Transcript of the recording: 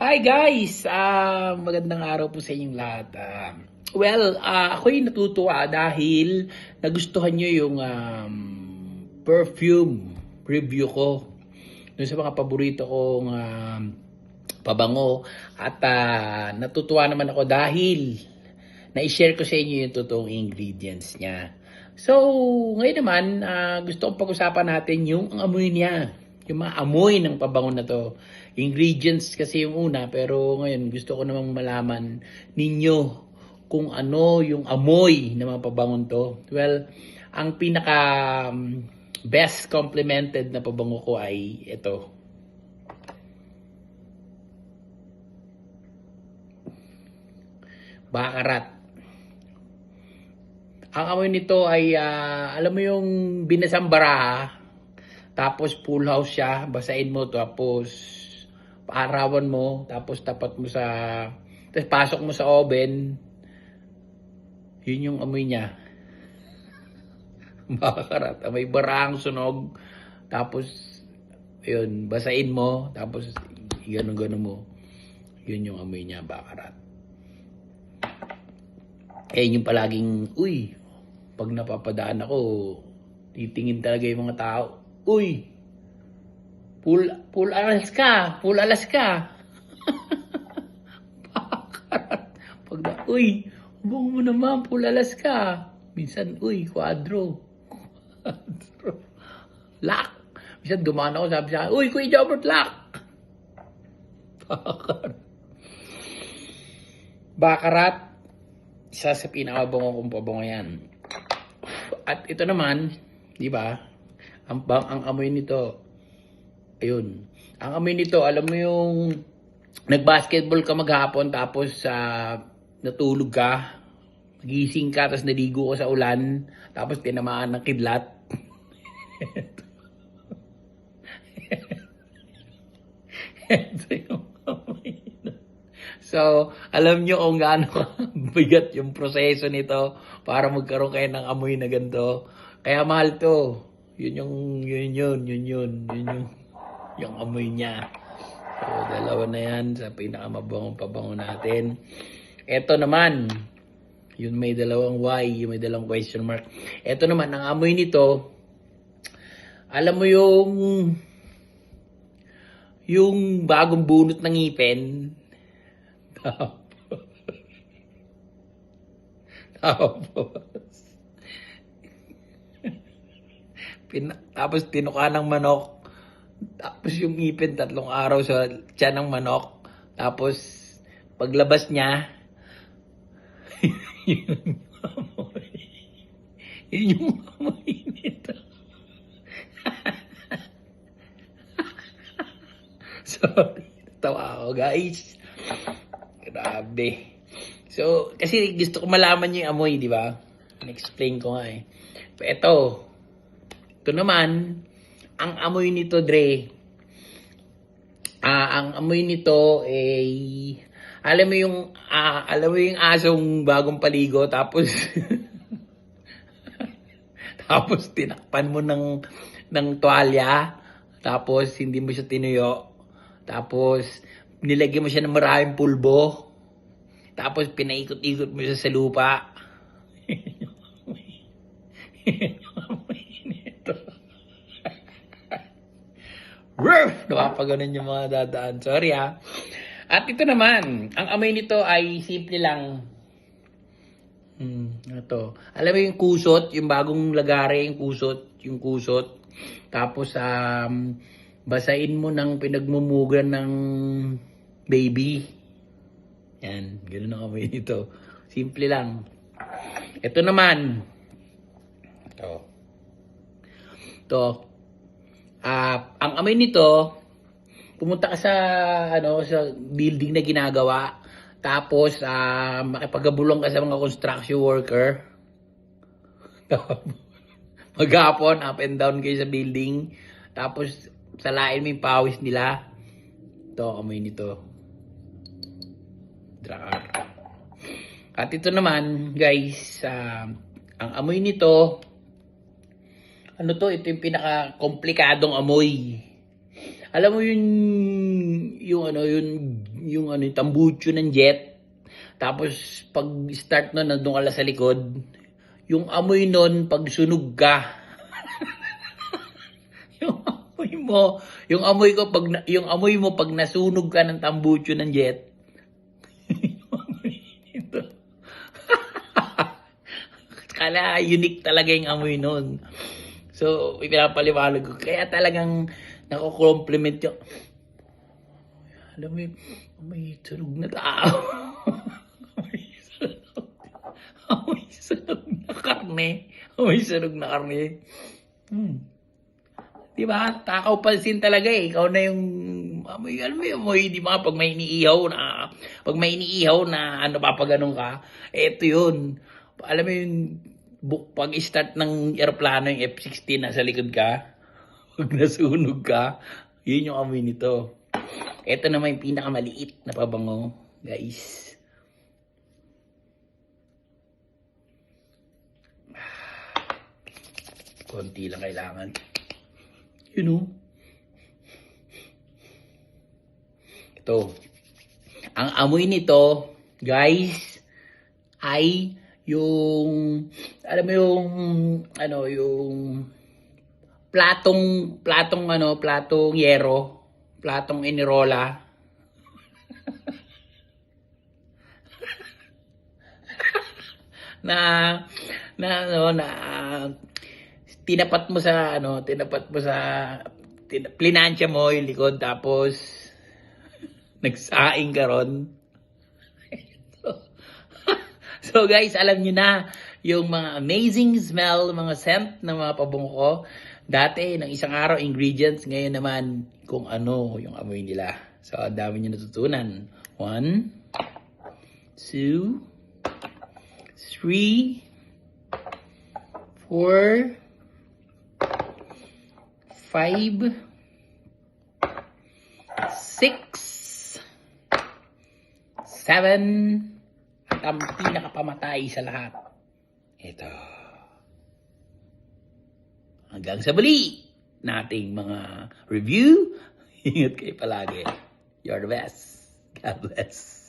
Hi guys! Ah, magandang araw po sa inyong lahat. Ah, well, ah, ako'y natutuwa dahil nagustuhan nyo yung um, perfume review ko. Doon sa mga paborito kong um, pabango. At ah, natutuwa naman ako dahil na-share ko sa inyo yung totoong ingredients niya. So, ngayon naman, ah, gusto kong pag-usapan natin yung amoy niya. Yung mga amoy ng pabango na to. Ingredients kasi yung una, pero ngayon gusto ko namang malaman ninyo kung ano yung amoy ng mga pabangon to. Well, ang pinaka um, best complimented na pabango ko ay ito. Bakarat. Ang amoy nito ay, ah, alam mo yung binasang baraha, tapos full house siya, basain mo, tapos paarawan mo, tapos tapat mo sa, tapos pasok mo sa oven, yun yung amoy niya. Bakarat. May barang sunog, tapos, yun, basain mo, tapos, ganun-ganun mo. Yun yung amoy niya, bakarat. Eh, yung palaging, uy, pag napapadaan ako, titingin talaga yung mga tao, uy, pool, pool alas ka, pool alas ka. Pag na, uy, hubong mo naman, pool alas ka. Minsan, uy, kwadro. Kwadro. Lock. Minsan gumana ako, sabi sa uy, Kuya Jobert, lock. Bakarat. Isa sa pinakabango kong pabango yan. At ito naman, di ba? Ang, bang, ang amoy nito, ayun. Ang amoy nito, alam mo yung nag-basketball ka maghapon tapos sa natulog ka, gising ka tapos naligo ka sa ulan tapos tinamaan ng kidlat. Ito yung amoy. So, alam nyo kung gaano bigat yung proseso nito para magkaroon kayo ng amoy na ganito. Kaya mahal to. Yun yung, yun yun, yun yun, yun yung, yung amoy niya. So, dalawa na yan sa pinakamabangong pabango natin. Ito naman, yun may dalawang Y, yung may dalawang question mark. Ito naman, ang amoy nito, alam mo yung, yung bagong bunot ng ngipin, tapos, tapos, pina, tapos tinuka ng manok, tapos yung ngipin tatlong araw sa tiyan ng manok, tapos paglabas niya, yun yung amoy. Yun yung amoy nito. Sorry, tawa ako guys. Grabe. So, kasi gusto ko malaman yung amoy, di ba? In-explain ko nga eh. Ito, ito naman, ang amoy nito, Dre, ah ang amoy nito ay, alam mo yung, ah, alam mo yung asong bagong paligo, tapos, tapos tinakpan mo ng, ng tuwalya, tapos hindi mo siya tinuyo, tapos nilagyan mo siya ng maraming pulbo, tapos pinaikot-ikot mo siya sa lupa. nito. Ruff! Napapaganon yung mga dadaan. Sorry ha. At ito naman, ang amoy nito ay simple lang. Hmm, ito. Alam mo yung kusot, yung bagong lagare, yung kusot, yung kusot. Tapos, um, basain mo ng pinagmumugan ng baby. Yan, ganun ang amoy nito. Simple lang. Ito naman. Ito. Ito. Ah, ang amoy nito, pumunta ka sa ano sa building na ginagawa, tapos ah makipagabulong ka sa mga construction worker. Maghapon, up and down kayo sa building. Tapos, salain mo yung pawis nila. Ito, amoy nito. Drakar. At ito naman, guys, ah, ang amoy nito, ano to, ito yung pinaka-komplikadong amoy. alam mo yung, yung ano, yung, yung ano, yung tambucho ng jet. Tapos, pag start nun, nandun ka sa likod. Yung amoy nun, pag sunog ka. yung amoy mo, yung amoy ko, pag, yung amoy mo, pag nasunog ka ng tambucho ng jet. Kala unique talaga yung amoy nun. So, ipinapaliwanag ko. Kaya talagang nako-compliment yung... Alam mo yun, may sunog na tao. may sunog. May sunog na karne. May sunog na karne. Hmm. Di ba? Takaw pansin talaga eh. Ikaw na yung amoy, alam mo yung amoy, di ba? Pag may iniihaw na, pag may iniihaw na ano pa pag ganun ka, eto yun. Alam mo yung pag start ng aeroplano yung F-16 nasa likod ka, pag nasunog ka, yun yung amoy nito. Ito naman yung pinakamaliit na pabango, guys. Konti lang kailangan. You know? Ito. Ang amoy nito, guys, ay yung, alam mo yung, ano, yung platong, platong, ano, platong yero, platong inirola. na, na, ano, na, tinapat mo sa ano, tinapat mo sa tin, plinansya mo yung likod tapos nagsaing ka ron. so guys, alam niyo na yung mga amazing smell, mga scent ng mga pabango. Dati, ng isang araw, ingredients. Ngayon naman, kung ano yung amoy nila. So, ang dami niyo natutunan. One, two, three, four, five, six, seven, at ang pinakapamatay sa lahat. Ito. Hanggang sa bali nating mga review. Ingat kayo palagi. You're the best. God bless.